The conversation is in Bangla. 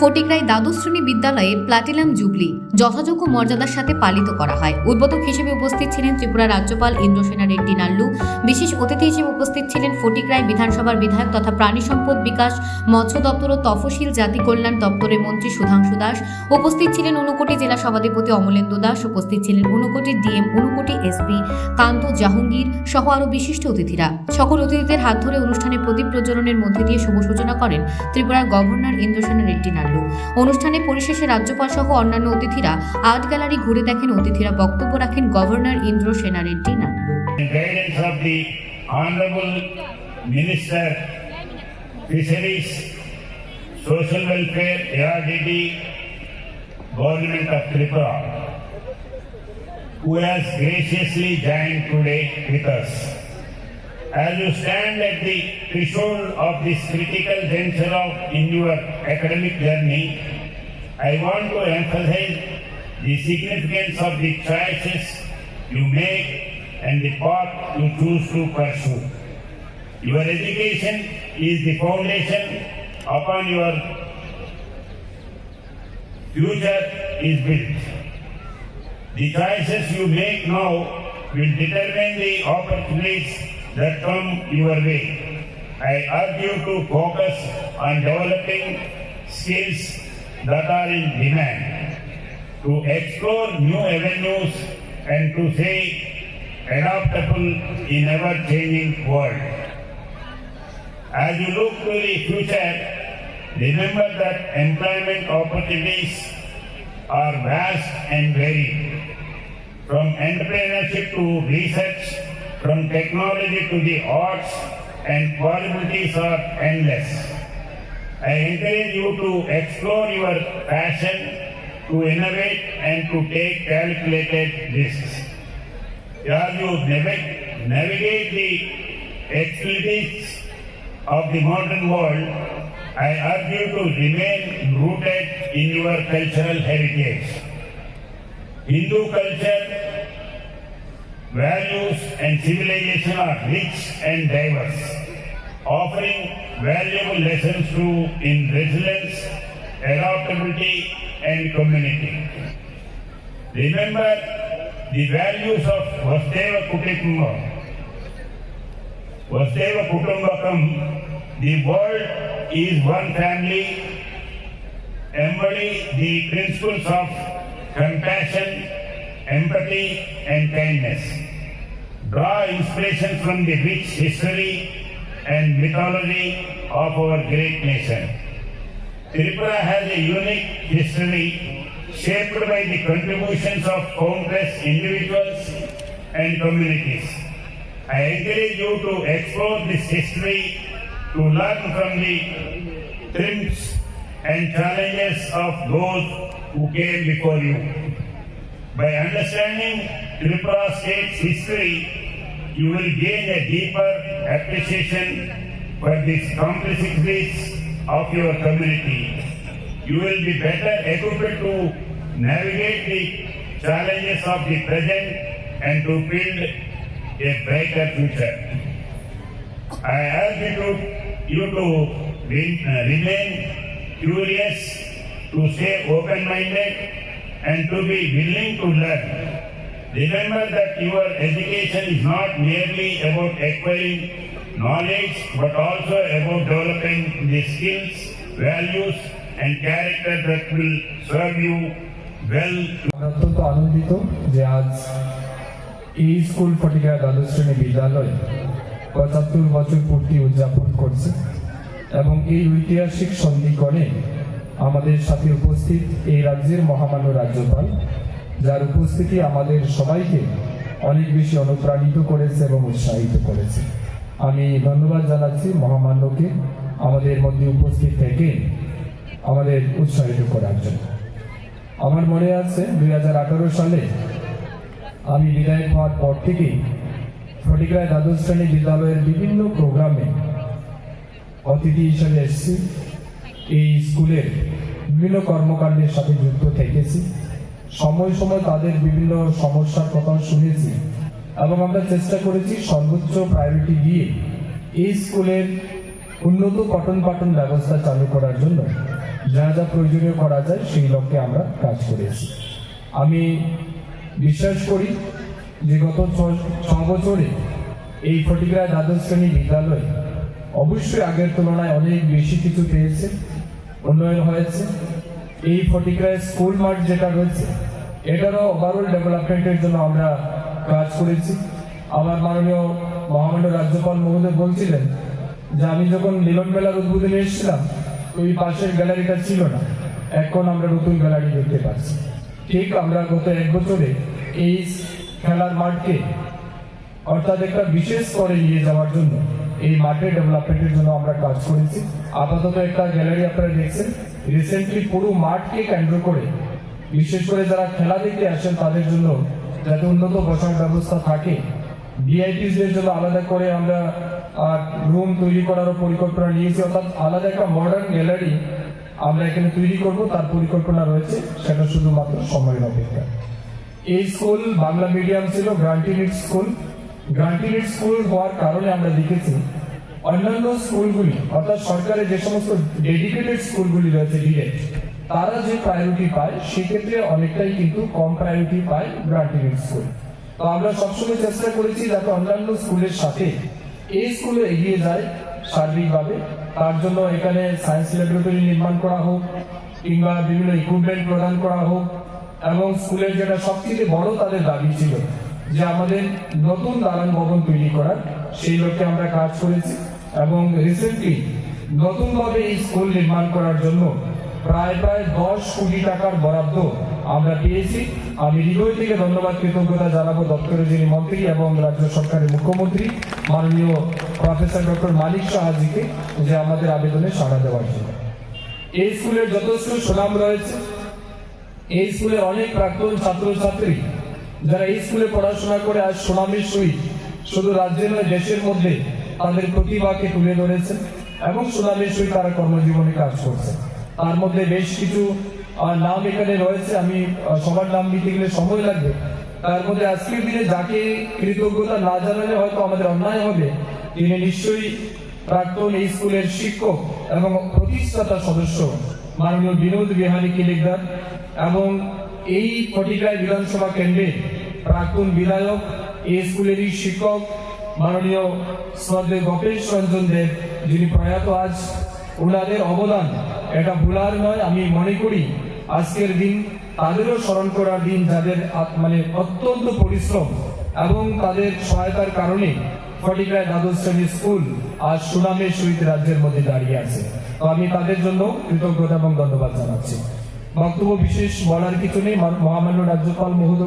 ফটিকরাই দ্বাদশ শ্রেণি বিদ্যালয়ের প্লাটিনাম জুবলি যথাযোগ্য মর্যাদার সাথে পালিত করা হয়। উদ্বোধক হিসেবে উপস্থিত ছিলেন ত্রিপুরা রাজ্যপাল ইন্দ্রসেনা রেড্ডি নাল্লু। বিশেষ অতিথি হিসেবে উপস্থিত ছিলেন ফটিকরাই বিধানসভার বিধায়ক তথা প্রাণী সম্পদ বিকাশ, মৎস্য দপ্তর ও তফসিল জাতি কল্যাণ দপ্তরের মন্ত্রী সুধাংশু দাস। উপস্থিত ছিলেন ঊনকোটি জেলা সভাধিপতি অমলেন্দু দাস। উপস্থিত ছিলেন ঊনকোটি ডিএম, ঊনকোটি এসপি কান্ত জাহাঙ্গীর সহ আরও বিশিষ্ট অতিথিরা। সকল অতিথিদের হাত ধরে অনুষ্ঠানে প্রদীপ প্রজ্বলনের মধ্যে দিয়ে শুভ সূচনা করেন ত্রিপুরার গভর্নর ইন্দ্রসেনা রেড্ডি নাল্লু। কাটল অনুষ্ঠানে পরিশেষে রাজ্যপাল সহ অন্যান্য অতিথিরা আর্ট গ্যালারি ঘুরে দেখেন অতিথিরা বক্তব্য রাখেন governor Indra Senareddy Who has graciously joined today with us? As you stand at the threshold of this critical juncture of in your academic journey, I want to emphasize the significance of the choices you make and the path you choose to pursue. Your education is the foundation upon your future is built. The choices you make now will determine the opportunities that come your way. I urge you to focus on developing skills that are in demand, to explore new avenues and to stay adaptable in ever-changing world. As you look to the future, remember that employment opportunities are vast and varied. From entrepreneurship to research, from technology to the arts, and possibilities are endless. I encourage you to explore your passion, to innovate, and to take calculated risks. As you navig- navigate the extremities of the modern world, I urge you to remain rooted in your cultural heritage. Hindu culture, values, and civilization are rich and diverse, offering valuable lessons to in resilience, adaptability, and community. Remember the values of Vasudeva Kutumbakam. Vasudeva Kutumbakam, the world is one family, embody the principles of compassion, empathy, and kindness. Draw inspiration from the rich history and mythology of our great nation. Tripura has a unique history shaped by the contributions of countless individuals and communities. I encourage you to explore this history to learn from the triumphs and challenges of those who came before you. By understanding Tripura state's history, you will gain a deeper appreciation for the complexities of your community. You will be better equipped to navigate the challenges of the present and to build a brighter future. I urge you to, you to re- remain curious, to stay open-minded, and to be willing to learn. Remember that your education is not merely about acquiring knowledge, but also about developing the skills, values, and character that will serve you well অত্যন্ত আনন্দিত যে আজ এই স্কুল ফটিকা দ্বাদশ শ্রেণি বিদ্যালয় পঁচাত্তর বছর পূর্তি উদযাপন করছে এবং এই ঐতিহাসিক সন্ধিক্ষণে আমাদের সাথে উপস্থিত এই রাজ্যের মহামান্য রাজ্যপাল যার উপস্থিতি আমাদের সবাইকে অনেক বেশি অনুপ্রাণিত করেছে এবং উৎসাহিত করেছে। আমি ধন্যবাদ জানাচ্ছি মহামান্যকে আমাদের মধ্যে উপস্থিত থেকে আমাদের উৎসাহিত করার জন্য। আমার মনে আছে দু হাজার আঠারো সালে আমি বিধায়ক হওয়ার পর থেকেই ফটিকরায় দ্বাদশ শ্রেণি বিদ্যালয়ের বিভিন্ন প্রোগ্রামে অতিথি হিসেবে এসেছি। এই স্কুলের বিভিন্ন কর্মকাণ্ডের সাথে যুক্ত থেকেছি। সময় সময় তাদের বিভিন্ন সমস্যার কথা শুনেছি এবং আমরা চেষ্টা করেছি সর্বোচ্চ প্রায়োরিটি দিয়ে এই স্কুলের উন্নত পঠন পাঠন ব্যবস্থা চালু করার জন্য যা যা প্রয়োজনীয় করা যায় সেই লক্ষ্যে আমরা কাজ করেছি। আমি বিশ্বাস করি যে গত ছ- বছরে এই ফটিগ্রায় দ্বাদশ শ্রেণি বিদ্যালয় অবশ্যই আগের তুলনায় অনেক বেশি কিছু পেয়েছে, উন্নয়ন হয়েছে। এই ফটিকায় স্কুল মাঠ যেটা রয়েছে, এটারও ওভারঅল ডেভেলপমেন্টের জন্য আমরা কাজ করেছি। আমার মাননীয় মহামান্য রাজ্যপাল মহোদয় বলছিলেন যে, আমি যখন মিলন মেলার উদ্বোধনে এসেছিলাম, ওই পাশের গ্যালারিটা ছিল না। এখন আমরা নতুন গ্যালারি দেখতে পাচ্ছি। ঠিক আমরা গত এক বছরে এই খেলার মাঠকে অর্থাৎ একটা বিশেষ করে নিয়ে যাওয়ার জন্য এই মাঠের ডেভেলপমেন্টের জন্য আমরা কাজ করেছি। আপাতত একটা গ্যালারি আপনারা দেখছেন। রিসেন্টলি পুরো মাঠকে কেন্দ্র করে, বিশেষ করে যারা খেলা দেখতে আসেন তাদের জন্য যাতে উন্নত বসার ব্যবস্থা থাকে ভিআইপিসদের জন্য আলাদা করে আমরা রুম তৈরি করারও পরিকল্পনা নিয়েছি, অর্থাৎ আলাদা একটা মডার্ন গ্যালারি আমরা এখানে তৈরি করব, তার পরিকল্পনা রয়েছে, সেটা শুধুমাত্র সময়ের অপেক্ষা। এই স্কুল বাংলা মিডিয়াম ছিল গ্রান্টিনিড স্কুল গ্রান্টিনিড স্কুল হওয়ার কারণে আমরা দেখেছি অন্যান্য স্কুলগুলি, অর্থাৎ সরকারের যে সমস্ত ডেডিকেটেড স্কুলগুলি রয়েছে ডিরেক্ট তারা যে প্রায়োরিটি পায়, সেক্ষেত্রে অনেকটাই কিন্তু কম প্রায়োরিটি পায় গ্রান্টিনিড স্কুল তো আমরা সবসময় চেষ্টা করেছি যাতে অন্যান্য স্কুলের সাথে এই স্কুলে এগিয়ে যায় সার্বিকভাবে। তার জন্য এখানে সায়েন্স ল্যাবরেটরি নির্মাণ করা হোক, কিংবা বিভিন্ন ইকুইপমেন্ট প্রদান করা হোক, এবং স্কুলের যেটা সবথেকে বড় তাদের দাবি ছিল যে আমাদের নতুন দালান ভবন তৈরি করার, সেই লক্ষ্যে আমরা কাজ করেছি। এবং রিসেন্টলি নতুনভাবে এই স্কুল নির্মাণ করার জন্য প্রায় প্রায় দশ কোটি টাকার বরাদ্দ আমরা পেয়েছি। আমি হৃদয় থেকে ধন্যবাদ, কৃতজ্ঞতা জানাব দপ্তরের যিনি মন্ত্রী এবং রাজ্য সরকারের মুখ্যমন্ত্রী, মাননীয় প্রফেসর ডক্টর মালিক শাহাজিকে যে আমাদের আবেদনে সাড়া দেওয়ার জন্য। এই স্কুলের যথেষ্ট সুনাম রয়েছে। এই স্কুলের অনেক প্রাক্তন ছাত্রছাত্রী যারা এই স্কুলে পড়াশোনা করে আজ সুনামের সহিত শুধু রাজ্যে নয়, দেশের মধ্যে তাদের প্রতিভাকে তুলে ধরেছে এবং সুনামের সহিত তারা কর্মজীবনে কাজ করছে তার মধ্যে বেশ কিছু নাম এখানে রয়েছে, আমি সবার নাম নিতে গেলে সময় লাগবে। তার মধ্যে আজকের দিনে যাকে কৃতজ্ঞতা না জানালে হয়তো আমাদের অন্যায় হবে, তিনি নিশ্চয়ই প্রাক্তন এই স্কুলের শিক্ষক এবং প্রতিষ্ঠাতা সদস্য মাননীয় বিনোদ বিহারী কিলিকদার এবং এই ফটিকায় বিধানসভা কেন্দ্রে প্রাক্তন বিধায়ক, এই স্কুলেরই শিক্ষক মাননীয় শ্রদ্ধে গোপেশ রঞ্জন দেব, যিনি প্রয়াত আজ ওনাদের অবদান। এটা ভুলার নয়, আমি মনে করি আজকের দিন তাদেরও স্মরণ করার দিন, যাদের মানে অত্যন্ত পরিশ্রম এবং তাদের সহায়তার কারণে ফটিকায় দ্বাদশ শ্রেণি স্কুল আজ সুনামের সহিত রাজ্যের মধ্যে দাঁড়িয়ে আছে। তো আমি তাদের জন্য কৃতজ্ঞতা এবং ধন্যবাদ জানাচ্ছি। বক্তব্য বিশেষ বলার কিছু নেই মহামান্য রাজ্যপাল মহোদয়